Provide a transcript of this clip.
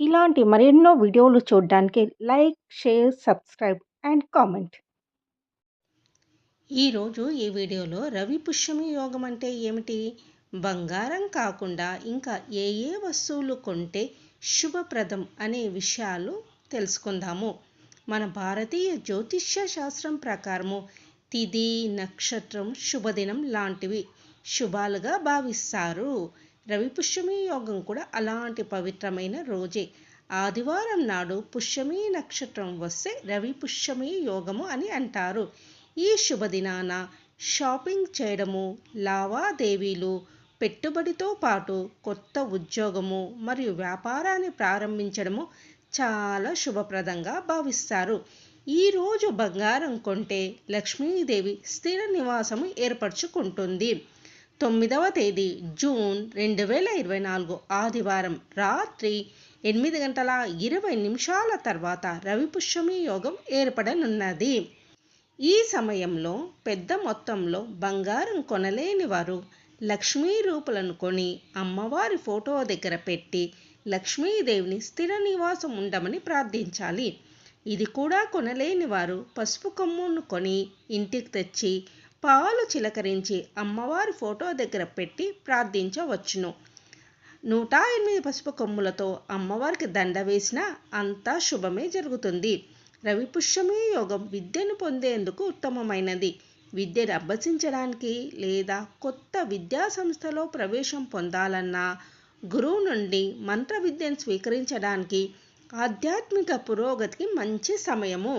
ఇలాంటి మరెన్నో వీడియోలు చూడడానికి like, share, subscribe and comment. ఈరోజు ఈ వీడియోలో రవి పుష్యమి యోగం అంటే ఏమిటి? బంగారం కాకుండా ఇంకా ఏ ఏ వస్తువులు కొంటే శుభప్రదం అనే విషయాలు తెలుసుకుందాము. మన భారతీయ జ్యోతిష్య శాస్త్రం ప్రకారము తిథి నక్షత్రం శుభదినం లాంటివి శుభాలుగా భావిస్తారు. రవి పుష్యమి యోగం కూడా అలాంటి పవిత్రమైన రోజే. ఆదివారం నాడు పుష్యమి నక్షత్రం వస్తే రవి పుష్యమి యోగము అని అంటారు. ఈ శుభదినాన షాపింగ్ చేయడము లావాదేవీలు పెట్టుబడితో పాటు కొత్త ఉద్యోగము మరియు వ్యాపారాన్ని ప్రారంభించడము చాలా శుభప్రదంగా భావిస్తారు. ఈరోజు బంగారం కొంటే లక్ష్మీదేవి స్థిర నివాసము ఏర్పరచుకుంటుంది. తొమ్మిదవ తేదీ జూన్ రెండు వేల ఇరవై నాలుగు ఆదివారం రాత్రి ఎనిమిది గంటల ఇరవై నిమిషాల తర్వాత రవిపుష్యమి యోగం ఏర్పడనున్నది. ఈ సమయంలో పెద్ద మొత్తంలో బంగారం కొనలేని వారు లక్ష్మీ రూపులను కొని అమ్మవారి ఫోటో దగ్గర పెట్టి లక్ష్మీదేవిని స్థిర నివాసం ఉండమని ప్రార్థించాలి. ఇది కూడా కొనలేని వారు పసుపు కొమ్మును కొని ఇంటికి తెచ్చి పాలు చిలకరించి అమ్మవారి ఫోటో దగ్గర పెట్టి ప్రార్థించవచ్చును. నూట ఎనిమిది పసుపు కొమ్ములతో అమ్మవారికి దండ వేసినా అంతా శుభమే జరుగుతుంది. రవిపుష్యమే యోగం విద్యను పొందేందుకు ఉత్తమమైనది. విద్యను అభ్యసించడానికి లేదా కొత్త విద్యా సంస్థలో ప్రవేశం పొందాలన్నా గురువు నుండి మంత్ర విద్యను స్వీకరించడానికి ఆధ్యాత్మిక పురోగతికి మంచి సమయము.